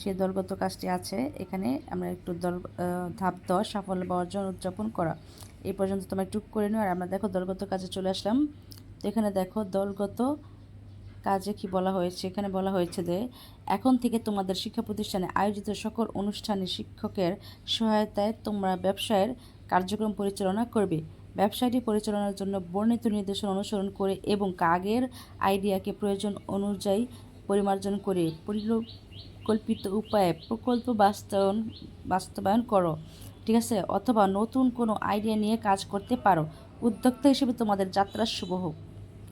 সেই দলগত কাজটি আছে। এখানে আমরা একটু দল ধাপ দশ, সাফল্য অর্জন উদযাপন করা। এই পর্যন্ত তোমরা একটু করে নিও, আর আমরা দেখো দলগত কাজে চলে আসলাম। তো এখানে দেখো দলগত কাজে কি বলা হয়েছে? এখানে বলা হয়েছে যে, এখন থেকে তোমাদের শিক্ষা প্রতিষ্ঠানে আয়োজিত সকল অনুষ্ঠানে শিক্ষকের সহায়তায় তোমরা ব্যবসায়ের কার্যক্রম পরিচালনা করবে। ব্যবসায়টি পরিচালনার জন্য বর্ণিত নির্দেশনা অনুসরণ করে এবং কাগের আইডিয়াকে প্রয়োজন অনুযায়ী পরিমার্জন করে পরিকল্পিত উপায়ে প্রকল্প বাস্তবায়ন বাস্তবায়ন করো, ঠিক আছে? অথবা নতুন কোনো আইডিয়া নিয়ে কাজ করতে পারো। উদ্যোক্তা হিসেবে তোমাদের যাত্রা শুভ হোক,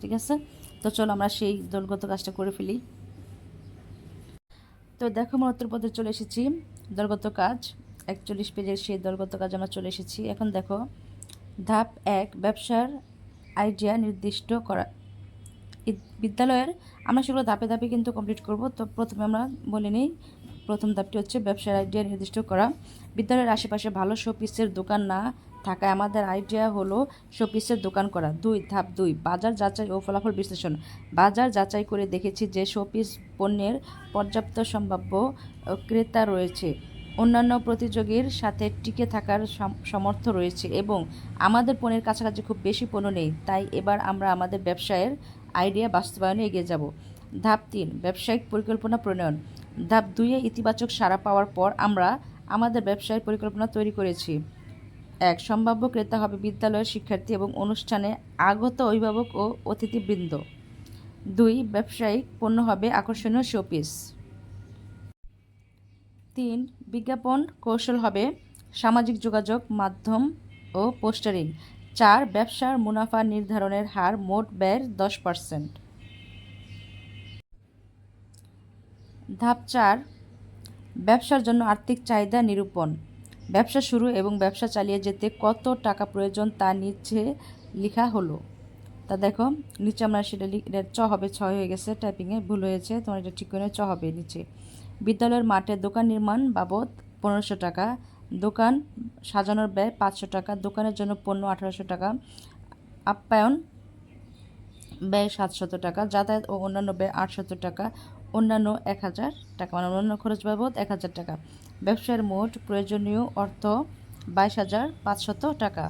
ঠিক আছে? তো চলো আমরা সেই দলগত কাজটা করে ফেলি। তো দেখো, আমরা উত্তর পথে চলে এসেছি। দলগত কাজ, একচল্লিশ পেজের সেই দলগত কাজ আমরা চলে এসেছি। এখন দেখো, ধাপ এক, ব্যবসার আইডিয়া নির্দিষ্ট করা। বিদ্যালয়ের, আমরা সেগুলো ধাপে ধাপে কিন্তু কমপ্লিট করব। তো প্রথমে আমরা বলে নিই, প্রথম ধাপটি হচ্ছে ব্যবসার আইডিয়া নির্দিষ্ট করা। বিদ্যালয়ের আশেপাশে ভালো শোপিসের দোকান না থাকায় আমাদের আইডিয়া হলো শোপিসের দোকান করা। দুই, ধাপ দুই, বাজার যাচাই ও ফলাফল বিশ্লেষণ। বাজার যাচাই করে দেখেছি যে শোপিস পণ্যের পর্যাপ্ত সম্ভাব্য ক্রেতা রয়েছে। অন্যান্য প্রতিযোগীর সাথে টিকে থাকার সাম- সামর্থ্য রয়েছে এবং আমাদের পণ্যের কাছাকাছি খুব বেশি পণ্য নেই। তাই এবার আমরা আমাদের ব্যবসায়ের আইডিয়া বাস্তবায়নে এগিয়ে যাব। ধাপ তিন, ব্যবসায়িক পরিকল্পনা প্রণয়ন। ধাপ দুইয়ে ইতিবাচক সাড়া পাওয়ার পর আমরা আমাদের ব্যবসায়িক পরিকল্পনা তৈরি করেছি। এক, সম্ভাব্য ক্রেতা হবে বিদ্যালয়ের শিক্ষার্থী এবং অনুষ্ঠানে আগত অভিভাবক ও অতিথিবৃন্দ। দুই, ব্যবসায়িক পণ্য হবে আকর্ষণীয় শোপিস। তিন, বিজ্ঞাপন কৌশল হবে সামাজিক যোগাযোগ মাধ্যম ও পোস্টারিং। চার ব্যবসার মুনাফা নির্ধারণের হার মোট ব্যয়ের দশ পার্সেন্ট। ধাপ চার, ব্যবসার জন্য আর্থিক চাহিদা নিরূপণ। ব্যবসা শুরু এবং ব্যবসা চালিয়ে যেতে কত টাকা প্রয়োজন তা নিচে লেখা হলো। তা দেখো, নিচে আমরা সেটা এটা চ হবে ছয় হয়ে গেছে টাইপিংয়ে ভুল হয়েছে, তোমার এটা ঠিক করে চ হবে নিচে। বিদ্যালয়ের মাঠে দোকান নির্মাণ বাবদ পনেরোশো টাকা দোকান সাজানোর ব্যয় পাঁচশো টাকা, দোকানের জন্য পণ্য আঠারোশো টাকা, আপ্যায়ন ব্যয় সাতশত টাকা, যাতায়াত ও অন্যান্য ব্যয় আটশত টাকা, অন্যান্য এক হাজার টাকা মানে অন্যান্য খরচ বাবদ এক হাজার টাকা। ব্যবসার মোট প্রয়োজনীয় অর্থ বাইশ হাজার পাঁচশত টাকা।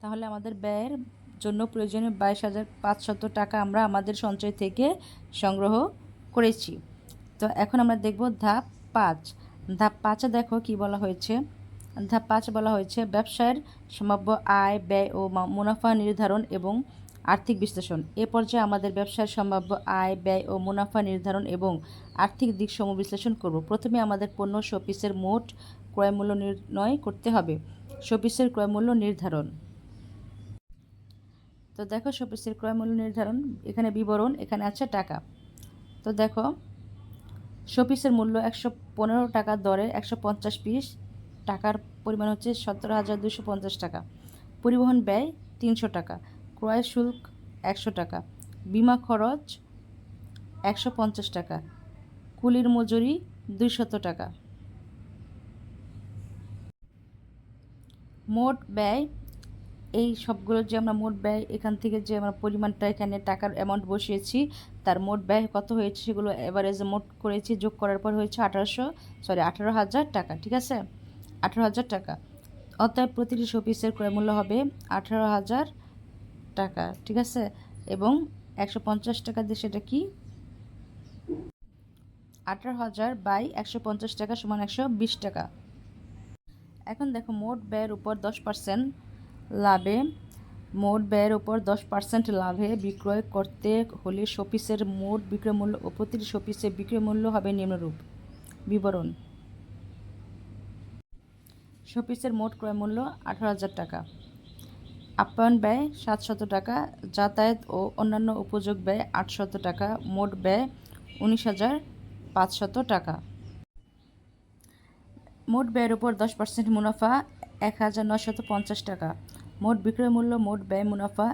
তাহলে আমাদের ব্যয়ের জন্য প্রয়োজনীয় বাইশ হাজার পাঁচশত টাকা আমরা আমাদের সঞ্চয় থেকে সংগ্রহ করেছি। তো এখন আমরা দেখব ধাপ পাঁচ। ধাপ পাঁচে দেখো কি বলা হয়েছে? ধাপ পাঁচ বলা হয়েছে ব্যবসায়ের সম্ভাব্য আয়, ব্যয় ও মুনাফা নির্ধারণ এবং আর্থিক বিশ্লেষণ। এ পর্যায়ে আমাদের ব্যবসার সম্ভাব্য আয়, ব্যয় ও মুনাফা নির্ধারণ এবং আর্থিক দিকসমূহ বিশ্লেষণ করব। প্রথমে আমাদের পণ্য শোপিসের মোট ক্রয় মূল্য নির্ণয় করতে হবে। শোপিসের ক্রয় মূল্য নির্ধারণ। তো দেখো শোপিসের ক্রয় মূল্য নির্ধারণ, এখানে বিবরণ, এখানে আছে টাকা। তো দেখো শোপিসের মূল্য একশো পনেরো টাকা, দরে একশো পঞ্চাশ পিস। টাকার পরিমাণ হচ্ছে সতেরো হাজার দুশো পঞ্চাশ টাকা। পরিবহন ব্যয় তিনশো টাকা, ক্রয় শুল্ক একশো টাকা, বিমা খরচ একশো পঞ্চাশ টাকা, কুলির মজুরি দুইশত টাকা। মোট ব্যয় এই সবগুলো যে আমরা মোট ব্যয়, এখান থেকে যে আমরা পরিমাণটা এখানে টাকার অ্যামাউন্ট বসিয়েছি, তার মোট ব্যয় কত হয়েছে সেগুলো এভারেজে মোট করেছি, যোগ করার পর হয়েছে আঠারোশো সরি আঠারো হাজার টাকা, ঠিক আছে? আঠারো হাজার টাকা। অতএব প্রতিটি শোপিসের ক্রয় মূল্য হবে আঠারো হাজার টাকা, ঠিক আছে? এবং একশো পঞ্চাশ টাকা দিয়ে সেটা কি? আঠারো হাজার বাই একশো পঞ্চাশ টাকা সমান একশো বিশ টাকা। এখন দেখো মোট ব্যয়ের উপর দশ পার্সেন্ট লাভে মোট ব্যয়ের ওপর দশ পার্সেন্ট লাভে বিক্রয় করতে হলে শপিসের মোট বিক্রয় মূল্য ও প্রতিটি শোপিসের বিক্রয় মূল্য হবে নিম্নরূপ। বিবরণ। শোপিসের মোট ক্রয় মূল্য আঠারো হাজার টাকা। আপ্যায়ন ব্যয় সাতশত টাকা, যাতায়াত ও অন্যান্য উপযোগ ব্যয় আটশত টাকা, মোট ব্যয় উনিশ হাজার পাঁচশত টাকা। মোট ব্যয়ের উপর দশ পার্সেন্ট মুনাফা এক হাজার নশত পঞ্চাশ টাকা। মোট বিক্রয় মূল্য মোট ব্যয় মুনাফা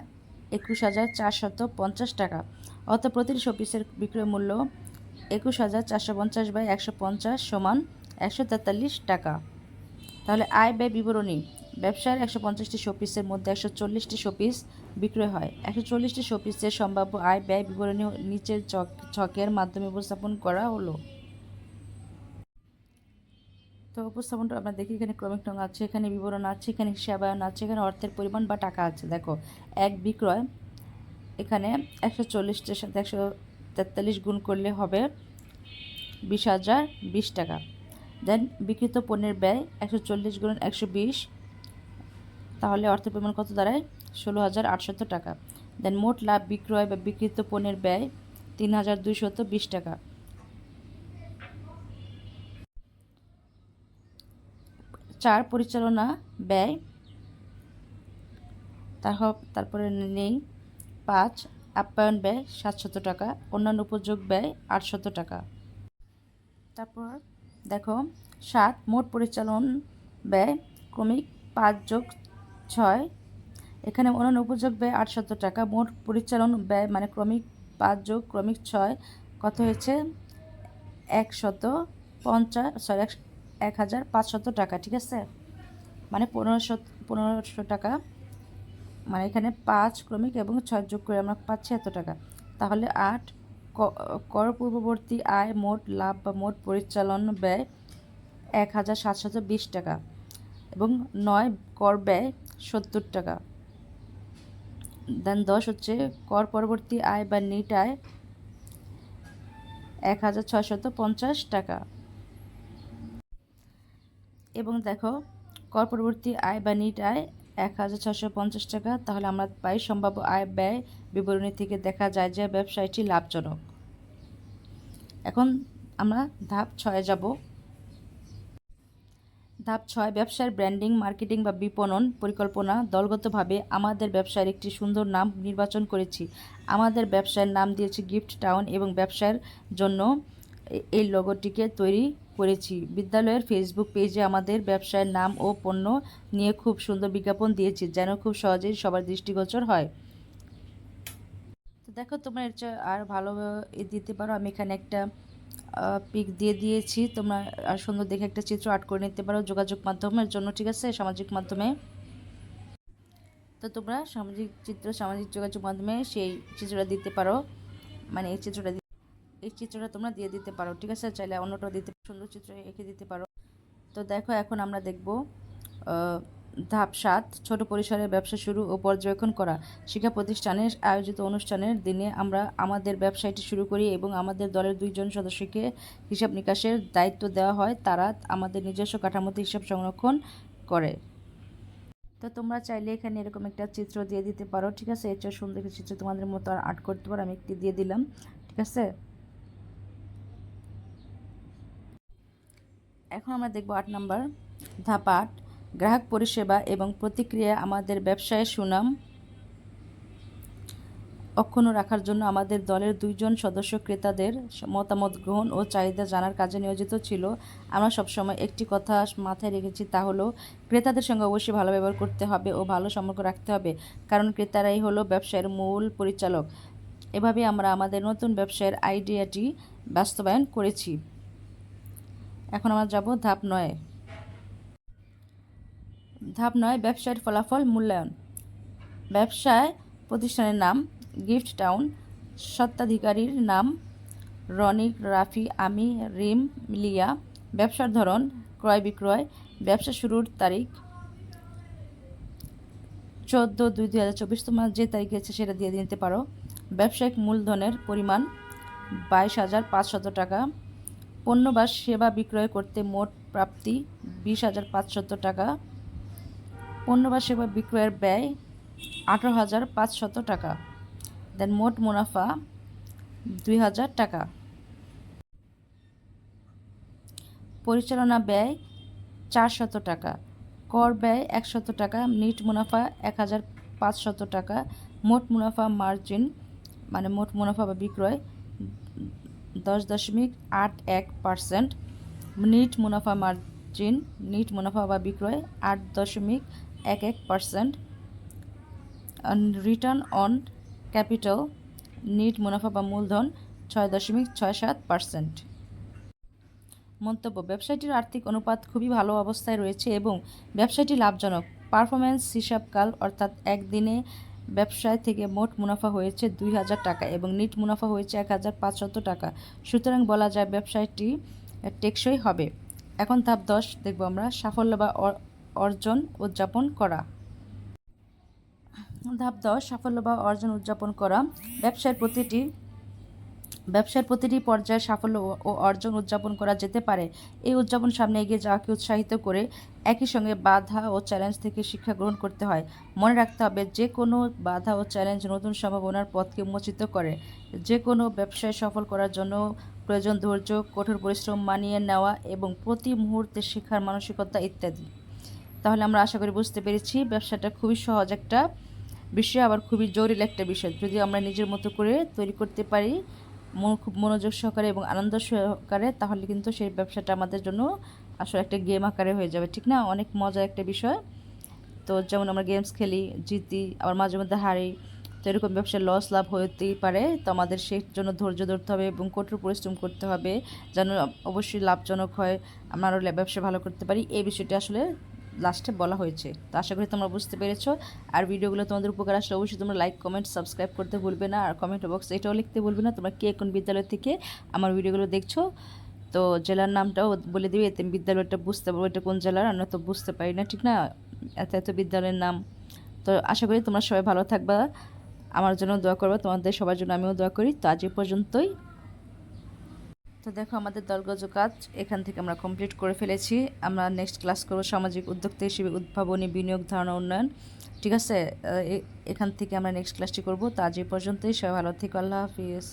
একুশ হাজার চারশত পঞ্চাশ টাকা। অর্থ প্রতিটি শোপিসের বিক্রয় মূল্য একুশ হাজার চারশো পঞ্চাশ বাই একশো পঞ্চাশ সমান একশো তেতাল্লিশ টাকা। তাহলে আয়, ব্যয় বিবরণী। ব্যবসার একশো পঞ্চাশটি শোপিসের মধ্যে একশো চল্লিশটি শোপিস বিক্রয় হয়। একশো চল্লিশটি শোপিসের সম্ভাব্য আয়, ব্যয় বিবরণী নিচের ছকের মাধ্যমে উপস্থাপন করা হলো। তো উপস্থাপনটা আমরা দেখি, এখানে ক্রমিক নং আছে, এখানে বিবরণ আছে, এখানে হিসাবায়ন আছে, এখানে অর্থের পরিমাণ বা টাকা আছে। দেখো, এক বিক্রয় এখানে একশো চল্লিশটার সাথে একশো তেতাল্লিশ গুণ করলে হবে বিশ হাজার বিশ টাকা। দেন বিক্রিত পণ্যের ব্যয় একশো চল্লিশ গুণ একশো বিশ, তাহলে অর্থের পরিমাণ কত দাঁড়ায়? ষোলো হাজার আটশত টাকা। দেন মোট লাভ বিক্রয় বা বিক্রিত পণ্যের ব্যয় তিন হাজার দুইশত বিশ টাকা। চার পরিচালনা, ব্যয় তারপর নেই, পাঁচ, আপ্যায়ন ব্যয়, সাতশত টাকা, অন্যান্য উপযোগ ব্যয়, আটশত টাকা। তারপর দেখো, সাত, মোট পরিচালন ব্যয়, ক্রমিক পাঁচ যোগ ছয়, এখানে অন্যান্য উপযোগ ব্যয়, আটশত টাকা, মোট পরিচালন ব্যয় মানে ক্রমিক পাঁচ যোগ, ক্রমিক ছয়, কত হয়েছে? একশত পঞ্চাশ, সরি এক হাজার পাঁচশত টাকা, ঠিক আছে? মানে পনেরোশো পনেরোশো টাকা। মানে এখানে পাঁচ ক্রমিক এবং ছয় যোগ করে আমরা পাচ্ছি এত টাকা। তাহলে আট কর পূর্ববর্তী আয়, মোট লাভ বা মোট পরিচালন ব্যয় এক হাজার সাতশত বিশ টাকা এবং নয় কর ব্যয় সত্তর টাকা। দেন দশ হচ্ছে কর পরবর্তী আয় বা নিট আয় এক হাজার ছয়শত পঞ্চাশ টাকা। এবং দেখো, কর পরবর্তী আয় বা নিট আয় এক হাজার ছশো পঞ্চাশ টাকা। তাহলে আমরা পাই সম্ভাব্য আয় ব্যয় বিবরণী থেকে দেখা যায় যে ব্যবসায়টি লাভজনক। এখন আমরা ধাপ ছয়ে যাব। ধাপ ছয়, ব্যবসার ব্র্যান্ডিং, মার্কেটিং বা বিপণন পরিকল্পনা। দলগতভাবে আমাদের ব্যবসার একটি সুন্দর নাম নির্বাচন করেছি। আমাদের ব্যবসার নাম দিয়েছি গিফট টাউন এবং ব্যবসার জন্য এই লোগোটিকে তৈরি করেছি। বিদ্যালয়ের ফেসবুক পেজে আমাদের ব্যবসায়ের নাম ও পণ্য নিয়ে খুব সুন্দর বিজ্ঞাপন দিয়েছি, যেন খুব সহজেই সবার দৃষ্টিগোচর হয়। তো দেখো, তোমরা এর আর ভালো দিতে পারো। আমি এখানে একটা পিক দিয়ে দিয়েছি। তোমরা আর সুন্দর দেখে একটা চিত্র আর্ট করে নিতে পারো যোগাযোগ মাধ্যমের জন্য, ঠিক আছে? সামাজিক মাধ্যমে। তো তোমরা সামাজিক চিত্র, সামাজিক যোগাযোগ মাধ্যমে সেই চিত্রটা দিতে পারো। মানে এই চিত্রটা এই চিত্রটা তোমরা দিয়ে দিতে পারো, ঠিক আছে? চাইলে অন্যটা দিতে সুন্দর চিত্র এঁকে দিতে পারো। তো দেখো, এখন আমরা দেখব ধাপ সাত, ছোট পরিসরে ব্যবসা শুরু ও পর্যবেক্ষণ করা। শিক্ষা প্রতিষ্ঠানের আয়োজিত অনুষ্ঠানের দিনে আমরা আমাদের ব্যবসায়টি শুরু করি এবং আমাদের দলের দুইজন সদস্যকে হিসাব নিকাশের দায়িত্ব দেওয়া হয়। তারা আমাদের নিজস্ব কাঠামোতে হিসাব সংরক্ষণ করে। তো তোমরা চাইলে এখানে এরকম একটা চিত্র দিয়ে দিতে পারো, ঠিক আছে? এর চেয়ে সুন্দর চিত্র তোমাদের মতো আর আর্ট করতে পারো, আমি একটি দিয়ে দিলাম, ঠিক আছে? এখন আমরা দেখব আট নাম্বার। ধাপ আট গ্রাহক পরিষেবা এবং প্রতিক্রিয়া আমাদের ব্যবসায়ের সুনাম অক্ষুণ্ণ রাখার জন্য আমাদের দলের দুইজন সদস্য ক্রেতাদের মতামত গ্রহণ ও চাহিদা জানার কাজে নিয়োজিত ছিল। আমরা সবসময় একটি কথা মাথায় রেখেছি তা হলো, ক্রেতাদের সঙ্গে অবশ্যই ভালো ব্যবহার করতে হবে ও ভালো সম্পর্ক রাখতে হবে, কারণ ক্রেতারাই হলো ব্যবসায়ের মূল পরিচালক। এভাবে আমরা আমাদের নতুন ব্যবসায়ের আইডিয়াটি বাস্তবায়ন করেছি। এখন আমরা যাব ধাপ নয়। ধাপ নয়, ব্যবসায়ের ফলাফল মূল্যায়ন। ব্যবসায় প্রতিষ্ঠানের নাম গিফট টাউন, স্বত্বাধিকারীর নাম রনিক রাফি, আমি, রিম, লিয়া। ব্যবসার ধরন, ক্রয় বিক্রয়। ব্যবসা শুরুর তারিখ চোদ্দ দুই দুই হাজার চব্বিশ। তোমার যে তারিখে আছে সেটা দিয়ে দিতে পারো। ব্যবসায়িক মূলধনের পরিমাণ বাইশ হাজার পাঁচশত টাকা। পণ্য বা সেবা বিক্রয় করতে মোট প্রাপ্তি বিশ হাজার পাঁচশত টাকা। পণ্য বা সেবা বিক্রয়ের ব্যয় আঠারো হাজার পাঁচশত টাকা। দেন মোট মুনাফা দুই হাজার টাকা। পরিচালনা ব্যয় চারশত টাকা। কর ব্যয় একশত টাকা। নিট মুনাফা এক হাজার পাঁচশত টাকা। মোট মুনাফা মার্জিন মানে মোট মুনাফা বা বিক্রয় দশ দশমিক আট এক পার্সেন্ট, নিট মুনাফা মার্জিন, নিট মুনাফা বা বিক্রয় আট দশমিক এক এক percent return on capital net মুনাফা বা মূলধন ছয় দশমিক ছয় সাত পার্সেন্ট। মন্তব্য, ব্যবসায়টির আর্থিক অনুপাত খুবই ভালো অবস্থায় রয়েছে এবং ব্যবসাটি লাভজনক। পারফরম্যান্স হিসাবকাল অর্থাৎ একদিনে ব্যবসায় থেকে মোট মুনাফা হয়েছে দুই হাজার টাকা এবং নিট মুনাফা হয়েছে এক হাজার পাঁচশত টাকা। সুতরাং বলা যায় ব্যবসায়টি টেকসই হবে। এখন ধাপ দশ, দেখব আমরা সাফল্য বা অর- অর্জন উদযাপন করা। ধাপ দশ, সাফল্য বা অর্জন উদযাপন করা। ব্যবসার প্রতিটি ব্যবসার প্রতিটি পর্যায়ে সাফল্য ও- অর্জন উদযাপন করা যেতে পারে। এই উদযাপন সামনে এগিয়ে যাওয়াকে উৎসাহিত করে একই সঙ্গে বাধা ও চ্যালেঞ্জ থেকে শিক্ষা গ্রহণ করতে হয়। মনে রাখতে হবে, যে কোনো বাধা ও চ্যালেঞ্জ নতুন সম্ভাবনার পথকে উন্মোচিত করে। যে কোনো ব্যবসায় সফল করার জন্য প্রয়োজন ধৈর্য, কঠোর পরিশ্রম মানিয়ে নেওয়া এবং প্রতি মুহূর্তে শেখার মানসিকতা ইত্যাদি। তাহলে আমরা আশা করি বুঝতে পেরেছি, ব্যবসাটা খুবই সহজ একটা বিষয়, আবার খুবই জরুরি একটা বিষয়। যদি আমরা নিজের মতো করে তৈরি করতে পারি খুব মনোযোগ সহকারে এবং আনন্দ সহকারে, তাহলে কিন্তু সেই ব্যবসাটা আমাদের জন্য আসলে একটা গেম আকারে হয়ে যাবে, ঠিক না? অনেক মজার একটা বিষয়। তো যেমন আমরা গেমস খেলি, জিতি, আবার মাঝে মধ্যে হারি, তো এরকম ব্যবসায় লস লাভ হতেই পারে। তো আমাদের সেই জন্য ধৈর্য ধরতে হবে এবং কঠোর পরিশ্রম করতে হবে যেন অবশ্যই লাভজনক হয়। আমরা আরও ব্যবসা ভালো করতে পারি। এই বিষয়টি আসলে লাস্টে বলা হয়েছে। তো আশা করি তোমরা বুঝতে পেরেছ। আর ভিডিওগুলো তোমাদের উপকার আসলে অবশ্যই তোমরা লাইক কমেন্ট সাবস্ক্রাইব করতে ভুলবে না। আর কমেন্ট বক্স এটাও লিখতে ভুলবে না। তোমরা কে কোন বিদ্যালয় থেকে আমার ভিডিওগুলো দেখছ? তো জেলার নামটাও বলে দিবে। এতে বিদ্যালয়টা বুঝতে পারব এটা কোন জেলার। আমরা তো বুঝতে পারি না, ঠিক না? এত এত বিদ্যালয়ের নাম। তো আশা করি তোমরা সবাই ভালো থাকবা। আমার জন্য দোয়া করবে। তোমাদের সবার জন্য আমিও দোয়া করি। তো আজ পর্যন্তই। তো দেখো আমাদের দলগজ কাজ এখান থেকে আমরা কমপ্লিট করে ফেলেছি। আমরা নেক্সট ক্লাস করব সামাজিক উদ্যোক্তা হিসেবে উদ্ভাবনী বিনিয়োগ ধারণা উন্নয়ন। ঠিক আছে? এখান থেকে আমরা নেক্সট ক্লাসটি করব। তো আজ এই পর্যন্তই। সবাই ভালো থেকো। আল্লাহ হাফিজ।